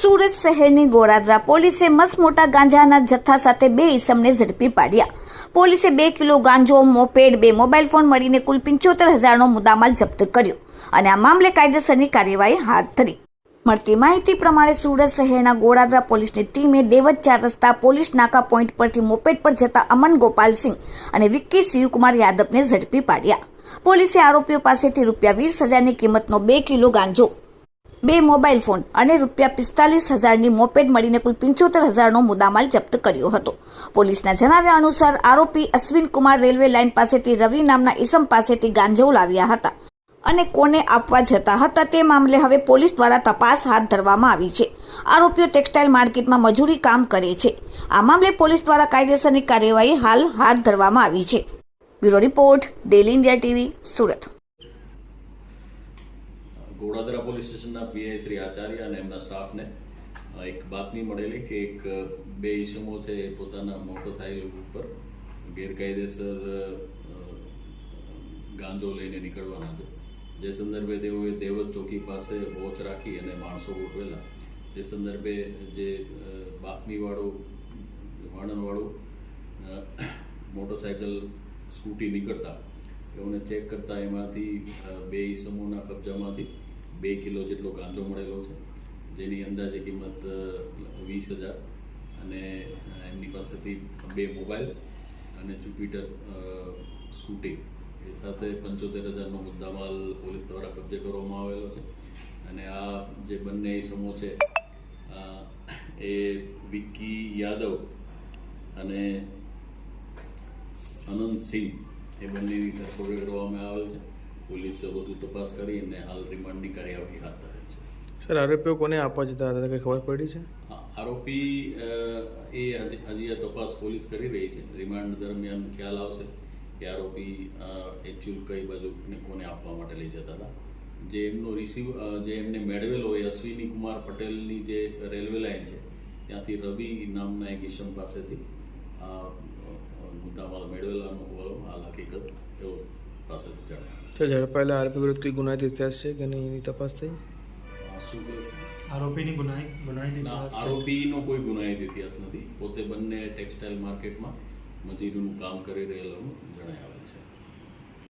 સુરત શહેરની ગોરાદરા પોલીસે મસ્ત મોટા ગાંજાના જથ્થા સાથે બે ઇસમને ઝડપી પાડ્યા. પોલીસે બે કિલો ગાંજો, મોપેડ, બે મોબાઈલ ફોન મળીને કુલ પંચોતેર હજારનો મુદ્દામાલ જપ્ત કર્યો અને આ મામલે કાયદેસરની કાર્યવાહી હાથ ધરી. મળતી માહિતી પ્રમાણે સુરત શહેરના ગોળાદરા પોલીસની ટીમે દેવજ ચાર રસ્તા પોલીસ નાકા પોઈન્ટ પરથી મોપેડ પર જતા અમન ગોપાલસિંહ અને વિક્કી શિવકુમાર યાદવને ઝડપી પાડ્યા. પોલીસે આરોપીઓ પાસેથી રૂપિયા વીસ હજારની કિંમતનો બે કિલો ગાંજો બે મોબાઈલ ફોન અને રૂપિયા પિસ્તાલીસ હજારની મોપેડ મળીને કુલ પંચોતેર હજારનો મુદ્દામાલ જપ્ત કર્યો હતો. પોલીસના જણાવ્યા અનુસાર આરોપી અશ્વિન કુમાર રેલવે લાઇન પાસેથી રવિ નામના ઈસમ પાસેથી ગાંજો લાવ્યા હતા અને કોને આપવા જતા હતા તે મામલે હવે પોલીસ દ્વારા તપાસ હાથ ધરવામાં આવી છે. આરોપીઓ ટેક્સટાઇલ માર્કેટમાં મજૂરી કામ કરે છે. આ મામલે પોલીસ દ્વારા કાયદેસરની કાર્યવાહી હાલ હાથ ધરવામાં આવી છે. Bureau report, Daily India TV, Surat. Goladara police સ્ટેશનના પીઆઈ શ્રી આચાર્ય અને એમના સ્ટાફને એક બાતમી મળેલી કે એક, બે ઈસમો છે એ પોતાના મોટરસાઇકલ ઉપર ગેરકાયદેસર ગાંજો લઈને નીકળવાના છે. જે સંદર્ભે તેઓએ દેવત ચોકી પાસે વોચ રાખી અને માણસો ગોઠવેલા. એ સંદર્ભે જે બાતમીવાળું, વર્ણનવાળું મોટરસાઇકલ સ્કૂટી નીકળતા, તેઓને ચેક કરતા એમાંથી બે ઈસમોના કબજામાંથી બે કિલો જેટલો ગાંજો મળેલો છે. જેની અંદાજે કિંમત વીસ હજાર. અને એમની પાસેથી બે મોબાઈલ અને જુપિટર સ્કૂટી. એ સાથે પંચોતેર હજારનો મુદ્દામાલ પોલીસ દ્વારા કબજે કરવામાં આવેલો છે. અને આ જે બંને સમૂહ છે એ વિકી યાદવ અને અનંત સિંહ, એ બંનેની ધરપકડ કરવામાં આવેલ છે. પોલીસ વધુ તપાસ કરી અને હાલ રિમાન્ડની કાર્યવાહી હાથ ધરે છે. સર આરોપીઓ કોને આપવા જતા હતા? કંઈ ખબર પડી છે? આરોપી એ હજી આ તપાસ પોલીસ કરી રહી છે. રિમાન્ડ દરમિયાન ખ્યાલ આવશે કે આરોપી એકચ્યુઅલ કઈ બાજુ ને કોને આપવા માટે લઈ જતા હતા. જે એમનો રિસીવ જે એમને મેળવેલો એ અશ્વિની કુમાર પટેલની જે રેલવે લાઇન છે ત્યાંથી રવિ નામના એક ઈસમ પાસેથી મુદ્દામાલ મેળવેલાનો હાલ હકીકત એવો પાસેથી જણાવ્યું સર ઝડપાયેલા આરોપી વિરુદ્ધ કોઈ ગુનાહિત ઇતિહાસ છે કે નહીં એની તપાસ થઈ? શું કહો છો? આરોપીની ગુનાહિત ગુનાહિત ના ઇતિહાસ છે. આરોપીનો કોઈ ગુનાહિત ઇતિહાસ નથી. પોતે બંને ટેક્સટાઇલ માર્કેટમાં મજૂરીનું કામ કરી રહેલાનું જણાય આવે